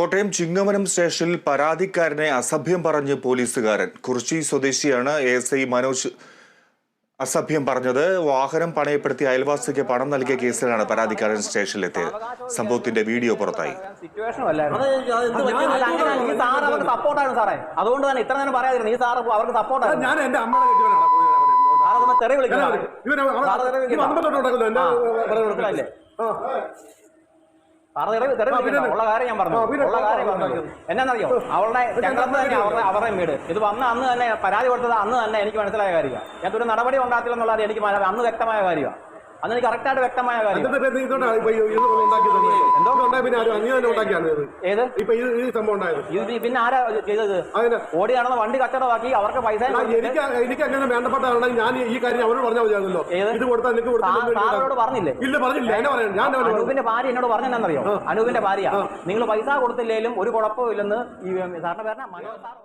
കോട്ടയം ചിങ്ങമനം സ്റ്റേഷനിൽ പരാതിക്കാരനെ അസഭ്യം പറഞ്ഞ് പോലീസുകാരൻ. കുറിച്ചി സ്വദേശിയാണ് എ എസ് ഐ മനോജ് അസഭ്യം പറഞ്ഞത്. വാഹനം പണയപ്പെടുത്തി അയൽവാസിക്ക് പണം നൽകിയ കേസിലാണ് പരാതിക്കാരൻ സ്റ്റേഷനിലെത്തിയത്. സംഭവത്തിന്റെ വീഡിയോ പുറത്തായി. സിറ്റുവേഷൻ അല്ലായിരുന്നു. അല്ല, അങ്ങനെ ഈ സാർ അവർക്ക് സപ്പോർട്ടാണ് സാറേ. അതുകൊണ്ട് തന്നെ ഇത്ര നേരം പറയാതിരുന്നു. ഈ സാർ അവർക്ക് സപ്പോർട്ടാണ് ഞാൻ എന്റെ അമ്മയുടെ കെട്ടിയവനാണ് തെറി ഉള്ള കാര്യം ഞാൻ പറഞ്ഞു. ഉള്ള കാര്യം പറഞ്ഞു. എന്നാന്നറിയോ അവളുടെ ചക്രത്ത് തന്നെ അവരുടെ അവരുടെ വീട്. ഇത് വന്ന അന്ന് തന്നെ പരാതി കൊടുത്തത് അന്ന് തന്നെ എനിക്ക് മനസ്സിലായ കാര്യമാണ് ഞാൻ ഒരു നടപടി ഉണ്ടാകത്തില്ലെന്നുള്ളത് എനിക്ക് അന്ന് വ്യക്തമായ കാര്യമാണ് അന്ന് കറക്റ്റ് കറക്റ്റായിട്ട് വ്യക്തമായ ഏത്? ഇപ്പൊ ഈ ഈ സംഭവം ഉണ്ടായത്. ഇത് പിന്നെ ആരാ ചെയ്തത്? ഓടി നടന്ന വണ്ടി കച്ചവടമാക്കി അവർക്ക് പൈസ എനിക്ക് എനിക്ക് അങ്ങനെ വേണ്ടപ്പെട്ട ഞാൻ ഈ കാര്യം അവരോട് പറഞ്ഞാൽ മതിയാണല്ലോ ഇത് കൊടുത്താൽ നിനക്ക് സാറോട് കൊടുത്താൽ പറഞ്ഞില്ലേ? ഇല്ല പറഞ്ഞില്ല. എന്നെ പറയാം ഞാൻ അനൂപിന്റെ ഭാര്യ എന്നോട് പറഞ്ഞെന്നറിയോ അനൂപിന്റെ ഭാര്യ. നിങ്ങൾ പൈസ കൊടുത്തില്ലേലും ഒരു കുഴപ്പമില്ലെന്ന് ഈ സാറിന്റെ പേരണ മനോജ് സാർ